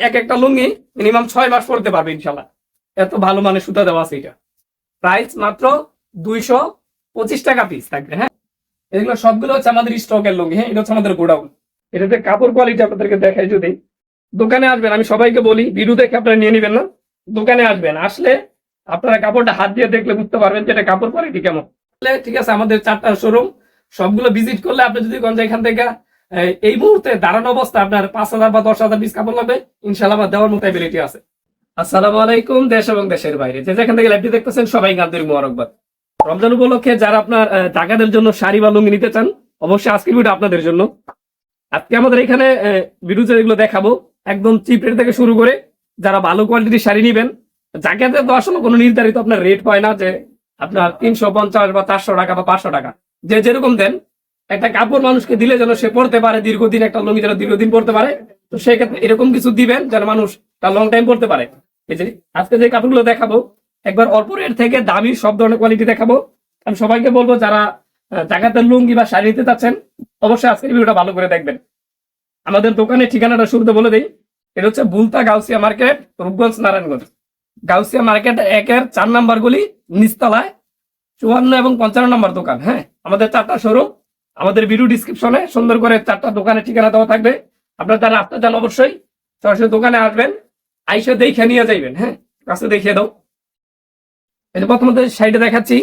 এক একটা লুঙ্গি মিনিমাম ছয় মাস পরতে পারবে ইনশাল্লাহ এত ভালো মানের সুতা দেওয়া আছে এটা। প্রাইস মাত্র দুইশো পঁচিশ টাকা পিস থাকবে হ্যাঁ? এগুলো সবগুলো হচ্ছে আমাদের স্টকের লুঙ্গি হ্যাঁ? এটা হচ্ছে আমাদের গোডাউন এটাতে কাপড় কোয়ালিটি আপনাদেরকে দেখাই যদি, দোকানে আসবেন, আমি সবাইকে বলি ভিডিও দেখে আপনারা নিয়ে নেবেন না। দোকানে আসবেন, আসলে আপনারা কাপড়টা হাত দিয়ে দেখলে বুঝতে পারবেন যে এটা কাপড় কোয়ালিটি কেমন। ঠিক আছে, আমাদের চারটা শোরুম সবগুলো ভিজিট করলে আপনি যদি এখান থেকে এই- মুহূর্তে দাঁড়ানো অবস্থা, আপনার পাঁচ হাজার বা দশ হাজার পিস কাপড় লাগবে। ইনশাল্লাহ দেওয়ার মতো এবিলিটি আছে। আসসালামু আলাইকুম, দেশ এবং দেশের বাইরে। যে যেখান থেকে লাইভটি দেখতেছেন, সবাই গান্ধীর মোবারকবাদ। রমজান উপলক্ষে যারা আপনার টাকাদের জন্য শাড়ি বা লুঙ্গি নিতে চান, অবশ্যই আজকের ভিডিও আপনাদের জন্য। আজকে আমাদের এখানে ভিডিও যেগুলো দেখাবো, একদম চিপ রেট থেকে শুরু করে যারা ভালো কোয়ালিটির শাড়ি নিবেন জায়গাতে তো আসলে কোনো নির্ধারিত আপনার রেট হয় না যে আপনার তিনশো পঞ্চাশ বা চারশো টাকা বা পাঁচশো টাকা। যে যেরকম দেন একটা কাপড় মানুষকে দিলে যেন সে পড়তে পারে, দীর্ঘদিন একটা লুঙ্গি যেন দীর্ঘদিন পড়তে পারে, তো সেক্ষেত্রে এরকম কিছু দিবেন যেন মানুষ তার লং টাইম পড়তে পারে। যে আজকে যে কাপড়গুলো দেখাবো, একবার অল্প রেট থেকে দামি সব ধরনের কোয়ালিটি দেখাবো। আমি সবাইকে বলব, যারা জাকাতের লুঙ্গি বা শাড়ি নিতে চাচ্ছেন, অবশ্যই আজকের ভিডিওটা ভালো করে দেখবেন। আমাদের দোকানের ঠিকানাটা শুরুতে বলে দিই, এটা হচ্ছে বুলতা গাউসিয়া মার্কেট, রূপগঞ্জ, নারায়ণগঞ্জ। গাউসিয়া মার্কেট একের চার নাম্বার গুলি, নিচতলায় চুয়ান্ন এবং পঞ্চান্ন নম্বর দোকান হ্যাঁ? আমাদের চারটা শোরুম আমাদের ভিডিও ডিসক্রিপশনে সুন্দর করে চারটা দোকানের ঠিকানা দেওয়া থাকবে। আপনার যারা আসতে চান অবশ্যই সরাসরি দোকানে আসবেন, আইসে দেখে নিয়ে যাইবেন হ্যাঁ? কাছে দেখিয়ে দাও। এই যে প্রথমত সাইডে দেখাচ্ছি,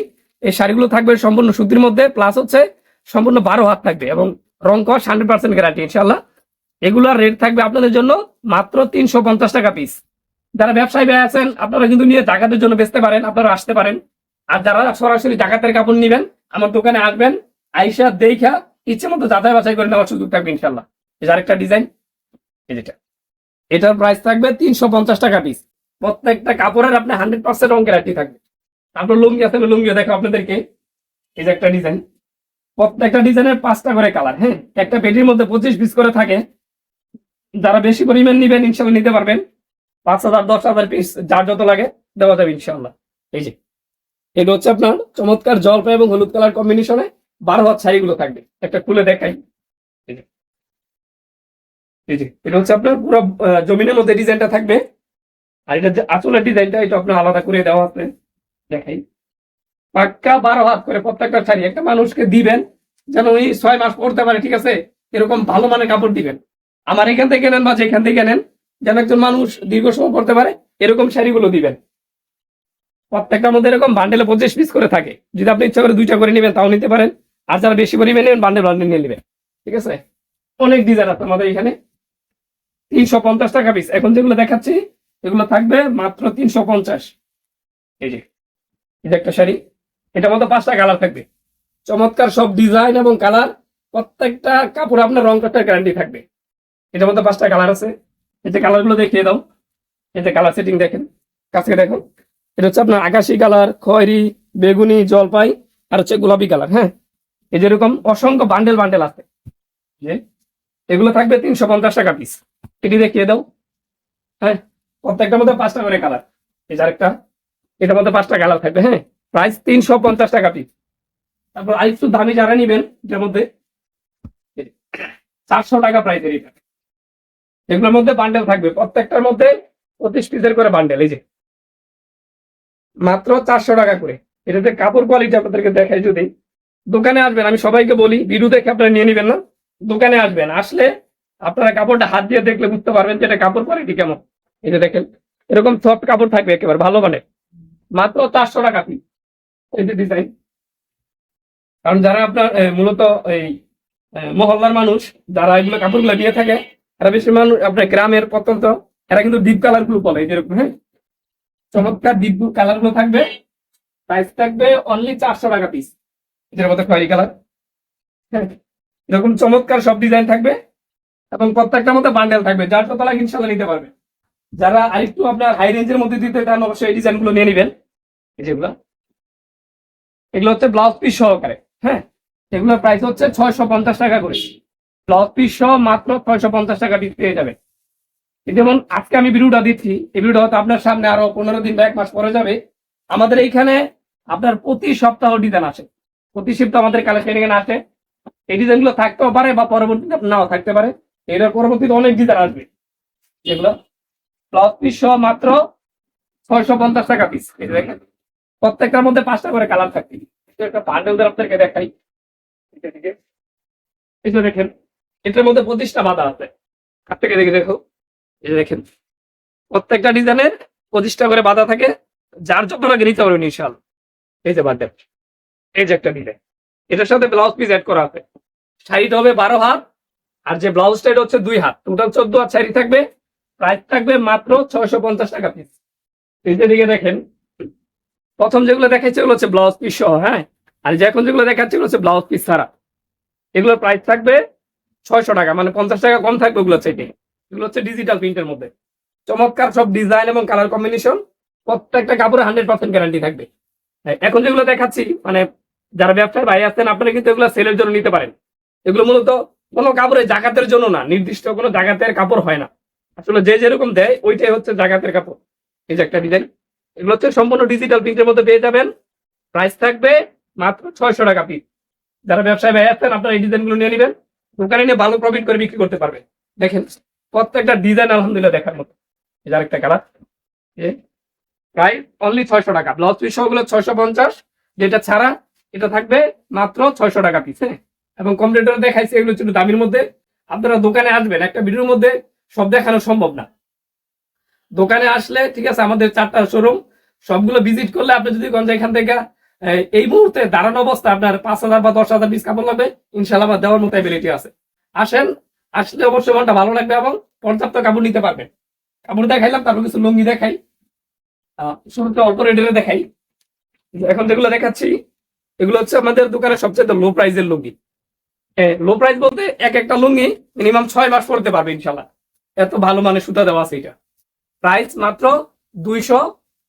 এই শাড়িগুলো থাকবে সম্পূর্ণ সুতির মধ্যে প্লাস হচ্ছে সম্পূর্ণ বারো হাত থাকবে এবং রং কস হান্ড্রেড পার্সেন্ট গ্যারান্টি ইনশাল্লাহ এগুলোর রেট থাকবে আপনাদের জন্য মাত্র তিনশো পঞ্চাশ টাকা পিস যারা ব্যবসায়ী ভাই আছেন, আপনারা কিন্তু নিয়ে জাকাতের জন্য বেচতে পারেন, আপনারা আসতে পারেন। আর যারা সরাসরি জাকাতের কাপড় নিবেন, আমার দোকানে আসবেন আইসা দেখা ইচ্ছে মতো যাচাই বাছাই করে নেওয়ার সুযোগ থাকবে ইনশাল্লাহ এই আরেকটা ডিজাইন এই যেটা। এটার প্রাইস থাকবে তিনশো পঞ্চাশ টাকা পিস প্রত্যেকটা কাপড়ের আপনি হান্ড্রেড পার্সেন্ট রং গ্যারান্টি থাকবে। তারপর লুঙ্গি আছে লুঙ্গিও দেখো আপনাদেরকে। এই যে একটা ডিজাইন প্রত্যেকটা ডিজাইনের পাঁচটা করে কালার হ্যাঁ? একটা পেটির মধ্যে পঁচিশ পিস করে থাকে। যারা বেশি পরিমাণ নিবেন ইনশাল্লাহ নিতে পারবেন। পাঁচ হাজার, দশ হাজার পিস যার যত লাগে দেওয়া যাবে ইনশাল্লাহ এই যে। এটা হচ্ছে আপনার চমৎকার জলপাই এবং হলুদ কালার কম্বিনেশনে বারো হাত শাড়িগুলো থাকবে। একটা খুলে দেখাই। এই যে। এটা হচ্ছে আপনার পুরো জমিনের মধ্যে ডিজাইনটা থাকবে। আর এটা যে আসলে ডিজাইনটা এটা আপনার আলাদা করে দেওয়া আছে। দেখাই। পাক্কা বারো হাত করে প্রত্যেকটা শাড়ি। একটা মানুষকে দিবেন, যেন ওই ছয় মাস পড়তে পারে, ঠিক আছে? এরকম ভালো মানের কাপড় দিবেন। আমার এখান থেকে নেন বা যেখান থেকে নেন, যেন একজন মানুষ দীর্ঘ সময় পড়তে পারে, এরকম শাড়িগুলো দিবেন। প্রত্যেকটার মধ্যে এরকম বান্ডেলে পঁচিশ পিস করে থাকে। যদি আপনি ইচ্ছা করে দুইটা করে নেবেন, তাও নিতে পারেন। আর যারা বেশি পরিমাণে নেবেন বান্ডেল বান্ডেল নিয়ে নেবেন। ঠিক আছে? অনেক ডিজাইন আছে আমাদের এখানে। তিনশো পঞ্চাশ টাকা পিস এখন যেগুলো দেখাচ্ছি, এগুলো থাকবে মাত্র তিনশো পঞ্চাশ। এই যে এই যে একটা শাড়ি। এটার মধ্যে পাঁচটা কালার থাকবে। চমৎকার সব ডিজাইন এবং কালার প্রত্যেকটা কাপড় আপনার রং কাটার গ্যারান্টি থাকবে। এটার মধ্যে পাঁচটা কালার আছে। এই যে কালারগুলো দেখিয়ে দাও। এই যে কালার সেটিং দেখেন। কাছে দেখো এটা হচ্ছে আপনার আকাশি কালার খয়েরি, বেগুনি, জলপাই, আর হচ্ছে গোলাপি কালার হ্যাঁ? এই যেরকম অসংখ্য বান্ডেল বান্ডেল আছে। যে এগুলো থাকবে তিনশো পঞ্চাশ টাকা পিস এটি দেখিয়ে দাও। হ্যাঁ প্রত্যেকটার মধ্যে পাঁচটা করে কালার এই যে আরেকটা, এটার মধ্যে পাঁচটা কালার থাকবে হ্যাঁ। প্রাইস তিনশো পঞ্চাশ টাকা পিস তারপর আরেকটু দামি যারা নিবেন, এটার মধ্যে চারশো টাকা প্রাইসের এটা। এগুলোর মধ্যে বান্ডেল থাকবে। প্রত্যেকটার মধ্যে পঁচিশ পিসের করে বান্ডেল এই যে। মাত্র চারশো টাকা করে। এটাতে কাপড় কোয়ালিটি আপনাদেরকে দেখাই যদি দোকানে আসবেন, আমি সবাইকে বলি, ভিডিও দেখে আপনারা নিয়ে নেবেন না। দোকানে আসবেন, আসলে আপনারা কাপড়টা হাত দিয়ে দেখলে বুঝতে পারবেন যে এটা কাপড় কোয়ালিটি কেমন। এই যে দেখেন, এরকম সফট কাপড় থাকবে একেবারে, ভালো মানে মাত্র চারশো টাকা পিস এই যে ডিজাইন কারণ যারা আপনার মূলত এই মহল্লার মানুষ, যারা এগুলো কাপড়গুলো নিয়ে থাকে, এরা বেশি মানুষ, আপনার গ্রামের প্রত্যন্ত, এরা কিন্তু ডিপ কালারগুলো বলে যেরকম হ্যাঁ? চমৎকার ডিপ কালারগুলো থাকবে। প্রাইস থাকবে অনলি চারশো টাকা পিস এটার মধ্যে খয়েরি কালার হ্যাঁ এরকম চমৎকার সব ডিজাইন থাকবে এবং প্রত্যেকটার মধ্যে বান্ডেল থাকবে, যার তালা ইনশাল্লাহ নিতে পারবে। যারা আরেকটু আপনার হাই রেঞ্জের মধ্যে দিতে চান, অবশ্যই এই ডিজাইনগুলো নিয়ে নেবেন। যেগুলো। এগুলো হচ্ছে ব্লাউজ পিস সহকারে হ্যাঁ? এগুলোর প্রাইস হচ্ছে ছয়শো পঞ্চাশ টাকা করে। ব্লাউজ পিস সহ মাত্র ছয়শো পঞ্চাশ টাকা পেয়ে যাবে যেমন আজকে আমি ভিডিওটা দিচ্ছি, এই ভিডিওটা হয়তো আপনার সামনে আরও পনেরো দিন বা এক মাস পরে যাবে। আমাদের এইখানে আপনার প্রতি সপ্তাহ ডিজাইন আসে প্রতি সপ্তাহ আমাদের কালেকশন এখানে আসে। এই ডিজাইনগুলো থাকতেও পারে বা পরবর্তীতে নাও থাকতে পারে। এটার পরবর্তীতে অনেক ডিজাইন আসবে। এগুলো প্লাস পিস সহ মাত্র ছয়শো পঞ্চাশ টাকা পিস দেখেন, প্রত্যেকটার মধ্যে পাঁচটা করে কালার থাকবে এটা একটা বান্ডেল আপনাদেরকে দেখাই। এটা এই দেখেন, এটার মধ্যে পঁচিশটা বাধা আছে। কার থেকে দেখে দেখো। যে দেখেন, প্রত্যেকটা ডিজাইনের পঁচিশটা করে বাধা থাকে। যার যত লাগে নিতে পারবেন ইনশাল এই যে বান্ডেল এই যে একটা ডিজাইন এটার সাথে ব্লাউজ পিস অ্যাড করা আছে। শাড়িটা হবে বারো হাত আর যে ব্লাউজটা এটা হচ্ছে দুই হাত। টোটাল চোদ্দ হাত শাড়ি থাকবে। প্রাইস থাকবে মাত্র ছয়শো পঞ্চাশ টাকা পিস এই দিকে দেখেন প্রথম যেগুলো দেখাচ্ছে ওগুলো হচ্ছে ব্লাউজ পিস সহ হ্যাঁ? আর যে এখন যেগুলো দেখাচ্ছে ওগুলো হচ্ছে ব্লাউজ পিস ছাড়া। এগুলোর প্রাইস থাকবে ছয়শো টাকা মানে পঞ্চাশ টাকা কম থাকবে ওগুলো হচ্ছে এগুলো হচ্ছে ডিজিটাল প্রিন্টের মধ্যে। চমৎকার সব ডিজাইন এবং কালার কম্বিনেশন প্রত্যেকটা কাপড়ে হান্ড্রেড পার্সেন্ট গ্যারান্টি থাকবে। হ্যাঁ, এখন যেগুলো দেখাচ্ছি মানে যারা ব্যবসার ভাই আছেন, আপনারা কিন্তু এগুলো সেলের জন্য নিতে পারেন। এগুলো মূলত কোনো কাপড়ে জাকাতের জন্য না, নির্দিষ্ট কোনো জাকাতের কাপড় হয় না। আসলে যে যেরকম দেয়, ওইটাই হচ্ছে জাকাতের কাপড়। এই যে একটা ডিজাইন এগুলো হচ্ছে সম্পূর্ণ ডিজিটাল প্রিন্টের মধ্যে পেয়ে যাবেন। প্রাইস থাকবে মাত্র ছয়শো টাকা পিস যারা ব্যবসায় ব্যয় আছেন, আপনারা এই ডিজাইনগুলো নিয়ে নেবেন। দোকানে নিয়ে ভালো প্রফিট করে বিক্রি করতে পারবেন। দেখেন, প্রত্যেকটা ডিজাইন আলহামদুলিল্লাহ দেখার মতো। এই যে আরেকটা কালার প্রায় অনলি ছয়শো টাকা। ব্লাউজ পিস সহগুলো ছয়শো পঞ্চাশ। যেটা ছাড়া এটা থাকবে মাত্র ছয়শো টাকা পিস হ্যাঁ? এবং কম্পিউটার দেখাইছে এগুলো ছিল দামির মধ্যে। আপনারা দোকানে আসবেন একটা ভিডিওর মধ্যে সব দেখানো সম্ভব না। দোকানে আসলে ঠিক আছে আমাদের চারটা শোরুম সবগুলো ভিজিট করলে আপনি যদি এখান থেকে এই, মুহূর্তে দাঁড়ানো অবস্থা আপনার পাঁচ হাজার বা দশ হাজার পিস কাপড় লাগবে ইনশাল্লাহ দেওয়ার মতো এবিলিটি আছে। আসেন আসলে অবশ্যই মনটা ভালো লাগবে এবং পর্যাপ্ত কাপড় নিতে পারবেন। কাপড় দেখাইলাম তারপর কিছু লুঙ্গি দেখাই। শুরুতে অল্প রেটের দেখাই। এখন যেগুলো দেখাচ্ছি এগুলো হচ্ছে আমাদের দোকানের সবচেয়ে লো প্রাইসের লুঙ্গি। লো প্রাইস বলতে এক একটা লুঙ্গি মিনিমাম ছয় মাস পড়তে পারবে ইনশাল্লাহ এত ভালো মানে সুতা দেওয়া আছে এটা। প্রাইস মাত্র দুইশো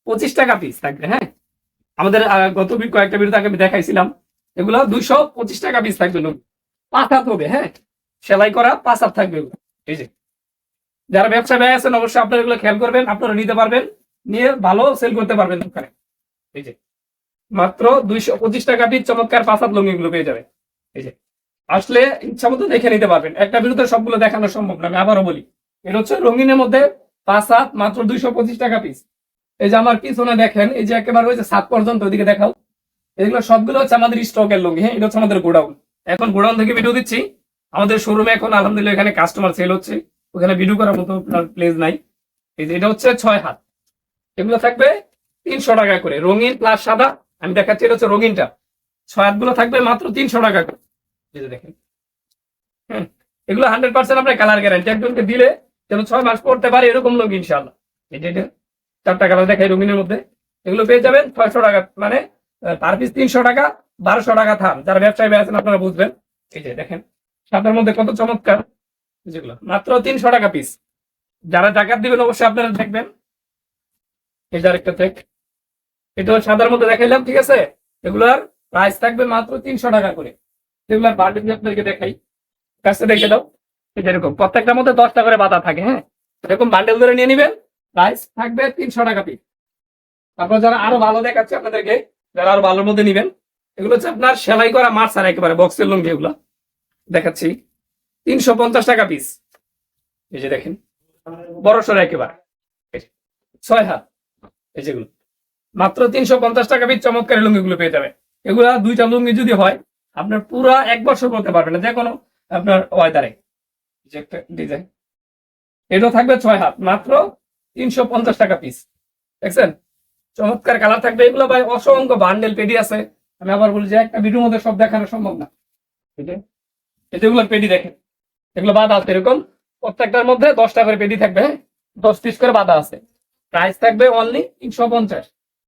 পঁচিশ টাকা পিস থাকবে হ্যাঁ? আমাদের গত কয়েকটা আগে আমি দেখাইছিলাম। এগুলো দুইশো পঁচিশ টাকা পিস থাকবে লুঙ্গি। পাঁচ হাত হবে হ্যাঁ? সেলাই করা পাঁচ হাত থাকবে এগুলো। এই যে। যারা ব্যবসা ব্যয় আছেন, অবশ্যই আপনারা এগুলো খেয়াল করবেন, আপনারা নিতে পারবেন। নিয়ে ভালো সেল করতে পারবেন দোকানে। এই যে। মাত্র দুইশো পঁচিশ টাকা পিস চমৎকার পাঁচ হাত লুঙ্গি গুলো পেয়ে যাবে। এই যে, আসলে ইচ্ছা মতো দেখে নিতে পারবেন। একটা বিরুদ্ধে সবগুলো দেখানো সম্ভব না, আমি আবারও বলি, এটা হচ্ছে রঙিনের মধ্যে পাঁচ মাত্র দুইশো পঁচিশ টাকা পিস এই যে আমার পিছনে দেখেন, এই যে একেবারে যে সাত পর্যন্ত, ওইদিকে দেখাও। এগুলো সবগুলো হচ্ছে আমাদের স্টকের লুঙ্গি হ্যাঁ এটা হচ্ছে আমাদের গোডাউন। এখন গোডাউন থেকে ভিডিও দিচ্ছি। আমাদের শোরুমে এখন আলহামদুলিল্লাহ এখানে কাস্টমার সেল হচ্ছে। ওখানে ভিডিও করার মতো প্লেস নাই। এই যে, এটা হচ্ছে ছয় হাত এগুলো থাকবে তিনশো টাকা করে। রঙিন প্লাস সাদা আমি দেখাচ্ছি, এটা হচ্ছে রঙিনটা। ছয় হাতগুলো থাকবে মাত্র তিনশো টাকা করে। দেখেন। হ্যাঁ এগুলো হান্ড্রেড পার্সেন্ট আপনার কালার গ্যারান্টি একজনকে দিলে যেন ছয় মাস পড়তে পারে এরকম লোক ইনশাল্লাহ এই যে চারটা কালার দেখাই রঙিনের মধ্যে। এগুলো পেয়ে যাবেন ছয়শো টাকা মানে পার পিস তিনশো টাকা, বারোশো টাকা থাম যারা ব্যবসায় আছেন, আপনারা বুঝবেন। এই যে দেখেন সাদার মধ্যে কত চমৎকার। যেগুলো, মাত্র তিনশো টাকা পিস যারা জাকাত দিবেন, অবশ্যই আপনারা দেখবেন। এই যে আরেকটা চেক এটা সাদার মধ্যে দেখাইলাম, ঠিক আছে? এগুলার প্রাইস থাকবে মাত্র তিনশো টাকা করে। এগুলার বান্ডিল আপনাদেরকে দেখাই। কাছে দেখে দাও। এরকম, প্রত্যেকটার মধ্যে দশটা করে বাতা থাকে হ্যাঁ? এরকম বান্ডেল ধরে নিয়ে নিবেন প্রাইস থাকবে তিনশো টাকা পিস তারপর যারা আরও ভালো দেখাচ্ছে আপনাদেরকে, যারা আরও ভালোর মধ্যে নিবেন, এগুলো হচ্ছে আপনার সেলাই করা মাছ আর একেবারে বক্সের লুঙ্গি এগুলো। দেখাচ্ছি। তিনশো পঞ্চাশ টাকা পিস এই যে দেখেন, বড় সড়ো একেবারে। ছয় হাত। এই যেগুলো মাত্র তিনশো পঞ্চাশ টাকা পিস চমৎকার লুঙ্গি গুলো পেয়ে যাবে। এগুলা দুইটা লুঙ্গি যদি হয়, আপনার পুরা এক বছর করতে পারবেন না যে কোনো আপনার ওয়েদারে। ডিজাইন এটাও থাকবে ছয় হাত, মাত্র তিনশো পঞ্চাশ টাকা পিস দেখছেন? চমৎকার কালার থাকবে। এগুলো ভাই অসংখ্য বান্ডেল পেডি আছে। আমি আবার বলি যে একটা ভিডিওর মধ্যে সব দেখানো সম্ভব না। যে পেডি দেখেন। এগুলো বাধা আছে এরকম। প্রত্যেকটার মধ্যে দশটা করে পেডি থাকবে হ্যাঁ? দশ পিস করে বাধা আছে। প্রাইস থাকবে অনলি তিনশো পঞ্চাশ।